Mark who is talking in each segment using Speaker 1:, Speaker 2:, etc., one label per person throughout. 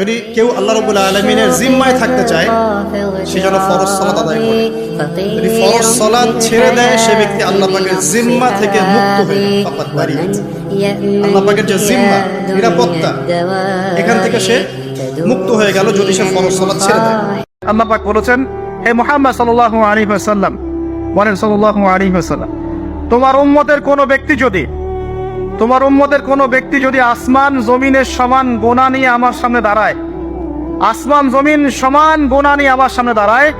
Speaker 1: যদি কেউ আল্লাহ রবুল্লা আলমিনের জিম্মায় থাকতে চায় সে যেন ফরজ সলাত আদায় করে। যদি ফরজ সলাত ছেড়ে দেয় সে ব্যক্তি আল্লাহ পাকের জিম্মা থেকে মুক্ত হয়ে যায়, ফাকাত আল্লাহ পাকের যে জিম্মা নিরাপত্তা এখান থেকে সে মুক্ত হয়ে গেল যদি সে ফরজ সলাত ছেড়ে দেয়।
Speaker 2: আল্লাহ পাক বলেছেন হে মোহাম্মদ সাল্লাল্লাহু আলাইহি ওয়াসাল্লাম বলেন আলাইহি ওয়াসাল্লাম তোমার উম্মতের কোন ব্যক্তি যদি তোমার উম্মতের কোন ব্যক্তি যদি আসমান জমিনের সমান গোনা নিয়ে আমার সামনে দাঁড়ায়, আসমান জমিন সমান গোনা নিয়ে আমার সামনে দাঁড়ায়,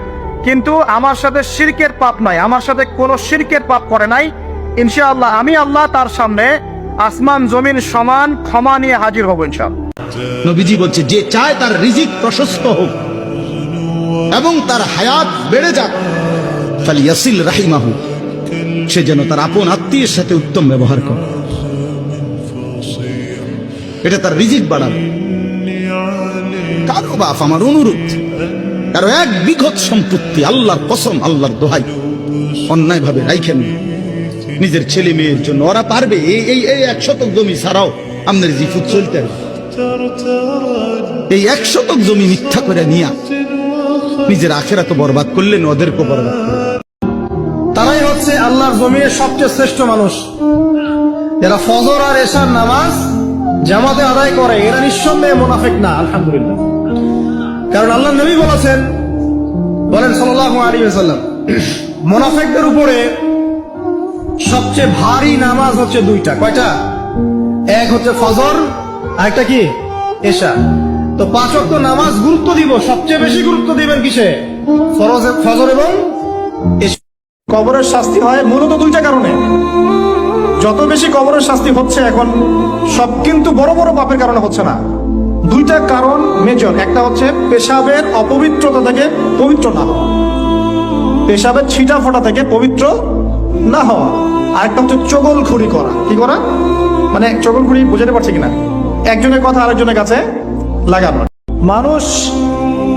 Speaker 2: কিন্তু আমার সাথে শিরকের পাপ নাই, আমার সাথে কোনো শিরকের পাপ করে নাই, ইনশাআল্লাহ আমি আল্লাহ তার সামনে আসমান জমিন সমান ক্ষমা নিয়ে হাজির হব
Speaker 3: নবীজি বলছে, যে চায় তার রিজিক প্রশস্ত হোক এবং তার হায়াত বেড়ে যাক। ফালিয়াসিল রাহিমাহু, সে যেন তার আপন আত্মীয়ের সাথে উত্তম ব্যবহার করে। এটা তার রিজিক বাড়াবে কারও বাপ আমার অনুরোধ, কারও এক বিঘত সম্পত্তি আল্লাহর কসম, আল্লাহর দোহাই অন্যায় ভাবে রাইখেন নিজের ছেলে মেয়ের জন্য ওরা পারবে, এই এই এক শতক জমি ছাড়াও আপনার জিফুত চলতে এই এক শতক জমি মিথ্যা করে নিয়া নিজের আখেরা তো বরবাদ করলেন ওদেরকে বরবাদ
Speaker 1: তারাই হচ্ছে আল্লাহর জমির সবচেয়ে শ্রেষ্ঠ মানুষ। যারা ফজর আর এশার নামাজ জামাতে আদায় করে, এরা নিঃসন্দেহে মোনাফেক না, আলহামদুলিল্লাহ। কারণ আল্লাহ নবী বলেছেন, বলেন সাল্লাল্লাহু আলাইহি ওয়াসাল্লাম, মোনাফেকদের উপরে সবচেয়ে ভারী নামাজ হচ্ছে দুইটা। কয়টা? এক হচ্ছে ফজর আর একটা কি? এশা। তো পাঁচ ওয়াক্ত নামাজ গুরুত্ব দিব, সবচেয়ে বেশি গুরুত্ব দিবেন কিসে? ফজর এবং কবরের শাস্তি হয় মূলত দুইটা কারণে। যত বেশি কবরের শাস্তি হচ্ছে এখন, সব কিন্তু বড় বড় পাপের কারণে হচ্ছে না। দুইটা কারণ মেজর একটা হচ্ছে পেশাবের অপবিত্রতা থেকে পবিত্র না হওয়া। পেশাবের ছিটা ফোটা থেকে পবিত্র না হওয়া। আরেকটা হচ্ছে চগলখুরি করা। কি করা? মানে চগলখুরি বোঝাতে পারছে কিনা? একজনের কথা আরেকজনের কাছে লাগানো। মানুষ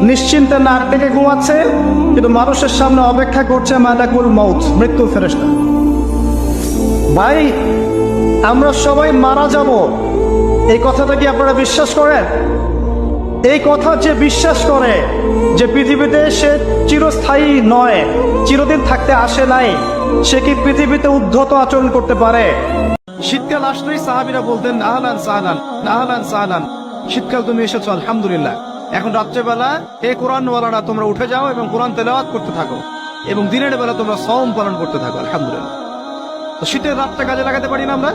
Speaker 1: নিশ্চিন্তে নাক ডেকে ঘুমাচ্ছে, কিন্তু মানুষের সামনে অপেক্ষা করছে মালাকুল মৌত মৃত্যু ফেরেস্তা ভাই, আমরা সবাই মারা যাব। এই কথাটা কি আপনারা বিশ্বাস করেন? এই কথা যে বিশ্বাস করে যে পৃথিবীতে সে চিরস্থায়ী নয়, চিরদিন থাকতে আসে নাই, সে কি পৃথিবীতে উদ্ধত আচরণ করতে পারে? শীতকাল আসলেই সাহাবিরা বলতেন আহলান সাহলান আহলান সাহলান। শীতকাল তুমি এসেছ, আলহামদুলিল্লাহ। এখন রাত্রেবেলা এ কোরআনওয়ালারা, তোমরা উঠে যাও এবং কোরআন তেলাওয়াত করতে থাকো এবং দিনের বেলা তোমরা সম পালন করতে থাকো, আলহামদুলিল্লাহ। তো শীতের রাতটা কাজে লাগাতে পারি না আমরা।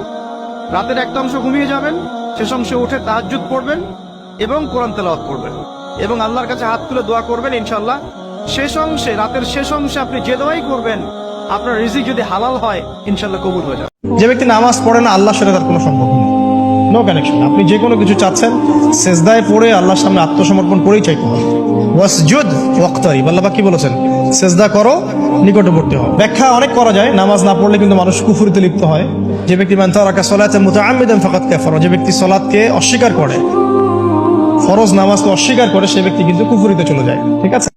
Speaker 1: রাতের একটা অংশ ঘুমিয়ে যাবেন, শেষ অংশে উঠে তাহাজ্জুদ পড়বেন এবং কোরআন তেলাওয়াত করবেন। এবং আল্লাহর কাছে হাত তুলে দোয়া করবেন ইনশাল্লাহ শেষ অংশে, রাতের শেষ অংশে আপনি যে দোয়াই করবেন, আপনার রিজিক যদি হালাল হয় ইনশাল্লাহ কবুল হয়ে যাবে। যে ব্যক্তি নামাজ পড়ে না, আল্লাহর সাথে তার কোনো সম্পর্ক নেই। নো কানেকশন আপনি যে কোনো কিছু চাচ্ছেন, সেজদায় পড়ে আল্লাহর সামনে আত্মসমর্পণ করেই চাইতে হবে। ওয়াসজুদ কি বলেছেন? সেজদা করো, নিকটবর্তী হও। ব্যাখ্যা অনেক করা যায়, নামাজ না পড়লে কিন্তু মানুষ কুফুরিতে লিপ্ত হয়। যে ব্যক্তি মান সলাতে মুতাআমিদান ফাকাত কাফার, যে ব্যক্তি সলাতকে অস্বীকার করে, ফরজ নামাজকে অস্বীকার করে, সে ব্যক্তি কিন্তু কুফুরিতে চলে যায়। ঠিক আছে?